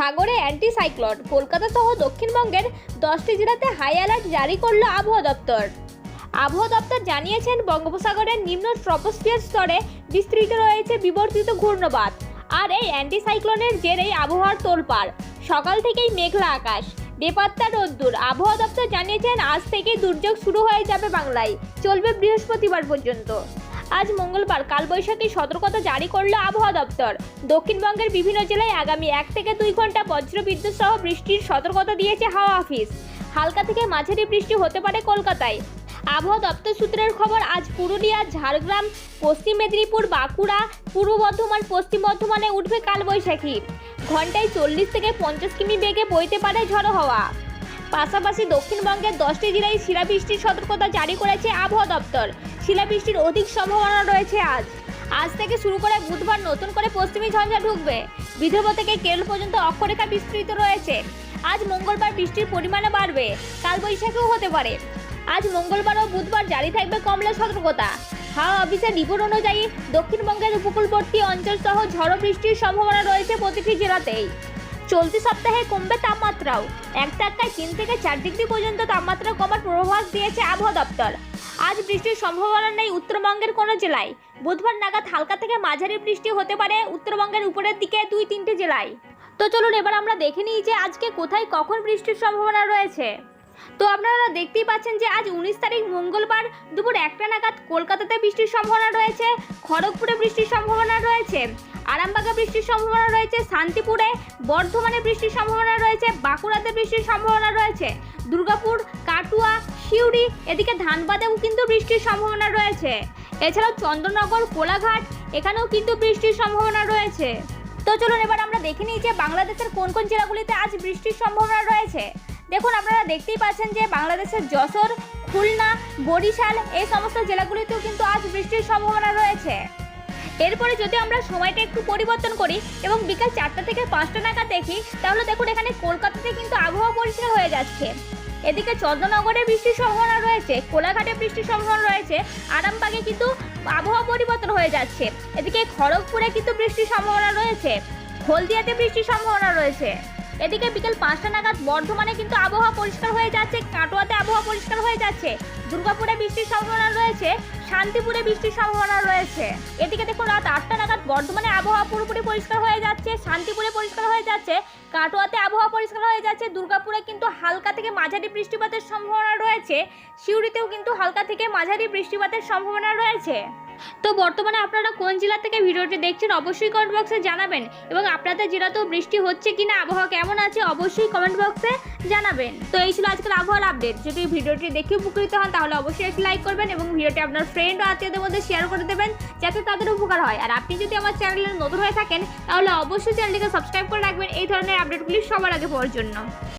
সাগরে অ্যান্টিসাইক্লোন। কলকাতা সহ দক্ষিণবঙ্গের দশটি জেলাতে হাই অ্যালার্ট জারি করল আবহাওয়া দপ্তর। আবহাওয়া দপ্তর জানিয়েছেন, বঙ্গোপসাগরের নিম্ন ট্রপোস্ফিয়ার স্তরে বিস্তৃত রয়েছে বিবর্তিত ঘূর্ণবাত আর এই অ্যান্টিসাইক্লোনের জেরেই আবহাওয়ার তোলপাড়। সকাল থেকেই মেঘলা আকাশ। বেপাত্তা রোদ্দুর। আবহাওয়া দপ্তর জানিয়েছেন, আজ থেকেই দুর্যোগ শুরু হয়ে যাবে বাংলায়। চলবে বৃহস্পতিবার পর্যন্ত। আজ মঙ্গলবার কালবৈশাখী সতর্কতা জারি করল আবহাওয়া দপ্তর। দক্ষিণবঙ্গের বিভিন্ন জেলায় আগামী এক থেকে দুই ঘণ্টা বজ্রবিদ্যুৎ সহ বৃষ্টির সতর্কতা দিয়েছে হাওয়া অফিস। হালকা থেকে মাঝারি বৃষ্টি হতে পারে কলকাতায়। আবহাওয়া দপ্তর সূত্রের খবর, আজ পুরুলিয়া, ঝাড়গ্রাম, পশ্চিম মেদিনীপুর, বাঁকুড়া, পূর্ব বর্ধমান, পশ্চিম বর্ধমানে উঠবে কালবৈশাখী। ঘন্টায় চল্লিশ থেকে পঞ্চাশ কিমি বেগে বইতে পারে ঝড়ো হওয়া। পাশাপাশি দক্ষিণবঙ্গের দশটি জেলায় শিলাবৃষ্টির সতর্কতা জারি করেছে আবহাওয়া দপ্তর। শিলাবৃষ্টির অধিক সম্ভাবনা রয়েছে আজ। আজ থেকে শুরু করে বুধবার নতুন করে পশ্চিমী ঝঞ্ঝা ঢুকবে। বিদর্ভ থেকে কেরল পর্যন্ত অক্ষরেখা বিস্তৃত রয়েছে। আজ মঙ্গলবার বৃষ্টির পরিমাণও বাড়বে। কালবৈশাখীও হতে পারে। আজ মঙ্গলবার ও বুধবার জারি থাকবে কমলা সতর্কতা। হাওয়া অফিসের রিপোর্ট অনুযায়ী দক্ষিণবঙ্গের উপকূলবর্তী অঞ্চল সহ ঝড়ো বৃষ্টির সম্ভাবনা রয়েছে প্রতিটি জেলাতেই। চলতি সপ্তাহে কমবে তাপমাত্রাও। এক টাকায় তিন থেকে চার ডিগ্রি পর্যন্ত তাপমাত্রা কমার পূর্বাভাস দিয়েছে আবহাওয়া দপ্তর। আজ বৃষ্টির সম্ভাবনা নেই উত্তরবঙ্গের কোনো জেলায়। বুধবার নাগাদ হালকা থেকে মাঝারি বৃষ্টি হতে পারে উত্তরবঙ্গের উপরের দিকে দুই তিনটি জেলায়। তো চলুন এবার আমরা দেখে নিই যে আজকে কোথায় কখন বৃষ্টির সম্ভাবনা রয়েছে। তো আপনারা দেখতেই পাচ্ছেন যে আজ উনিশ তারিখ মঙ্গলবার দুপুর একটা নাগাদ কলকাতাতে বৃষ্টির সম্ভাবনা রয়েছে, খড়গপুরে বৃষ্টির সম্ভাবনা রয়েছে, আরামবাগে বৃষ্টির সম্ভাবনা রয়েছে, শান্তিপুরে বর্ধমানে বৃষ্টির সম্ভাবনা রয়েছে, বাঁকুড়াতে বৃষ্টির সম্ভাবনা রয়েছে, দুর্গাপুর, কাটুয়া, সিউড়ি, এদিকে ধানবাদেও কিন্তু বৃষ্টির সম্ভাবনা রয়েছে। এছাড়াও চন্দ্রনগর কোলাঘাট, এখানেও কিন্তু বৃষ্টির সম্ভাবনা রয়েছে। তো চলুন এবার আমরা দেখে নিই যে বাংলাদেশের কোন কোন জেলাগুলিতে আজ বৃষ্টির সম্ভাবনা রয়েছে। দেখুন, আপনারা দেখতেই পাচ্ছেন যে বাংলাদেশের যশোর, খুলনা, বরিশাল এই সমস্ত জেলাগুলিতেও কিন্তু আজ বৃষ্টির সম্ভাবনা রয়েছে। এরপরে যদি আমরা সময়টা একটু পরিবর্তন করি এবং বিকাল চারটা থেকে পাঁচটা নাগাদ দেখি, তাহলে দেখুন, এখানে কলকাতাতে কিন্তু আবহাওয়া পরিষ্কার হয়ে যাচ্ছে। এদিকে চন্দ্রনগরে বৃষ্টির সম্ভাবনা রয়েছে, কোলাঘাটে বৃষ্টির সম্ভাবনা রয়েছে, আরামবাগে কিন্তু আবহাওয়া পরিবর্তন হয়ে যাচ্ছে। এদিকে খড়গপুরে কিন্তু বৃষ্টির সম্ভাবনা রয়েছে, হলদিয়াতে বৃষ্টির সম্ভাবনা রয়েছে। এদিকে বিকেল পাঁচটা নাগাদ বর্ধমানে কিন্তু আবহাওয়া পরিষ্কার হয়ে যাচ্ছে, কাটোয়াতে আবহাওয়া পরিষ্কার হয়ে যাচ্ছে, দুর্গাপুরে বৃষ্টির সম্ভাবনা রয়েছে, শান্তিপুরে বৃষ্টির সম্ভাবনা রয়েছে। এদিকে দেখুন, রাত আটটা নাগাদ বর্ধমানে আবহাওয়া পুরোপুরি পরিষ্কার হয়ে যাচ্ছে, শান্তিপুরে পরিষ্কার হয়ে যাচ্ছে, কাটোয়াতে আবহাওয়া পরিষ্কার হয়ে যাচ্ছে, দুর্গাপুরে কিন্তু হালকা থেকে মাঝারি বৃষ্টিপাতের সম্ভাবনা রয়েছে, সিউড়িতেও কিন্তু হালকা থেকে মাঝারি বৃষ্টিপাতের সম্ভাবনা রয়েছে। তো বর্তমানে আপনারা কোন জেলা থেকে ভিডিওটি দেখছেন অবশ্যই কমেন্ট বক্সে জানাবেন এবং আপনাদের জেলাতেও বৃষ্টি হচ্ছে কিনা, আবহাওয়া কেমন আছে অবশ্যই কমেন্ট বক্সে জানাবেন। তো এই ছিল আজকের আবহাওয়ার আপডেট যদি ভিডিওটি দেখে উপকৃত হন তাহলে অবশ্যই একটি লাইক করবেন এবং ভিডিওটি আপনার ফ্রেন্ড ও আত্মীয়দের মধ্যে শেয়ার করে দেবেন যাতে তাদের উপকার হয়। আর আপনি যদি আমার চ্যানেলে নতুন হয়ে থাকেন, তাহলে অবশ্যই চ্যানেলটিকে সাবস্ক্রাইব করে রাখবেন। এই ধরনের আপডেটগুলি সবার আগে পাওয়ার জন্য।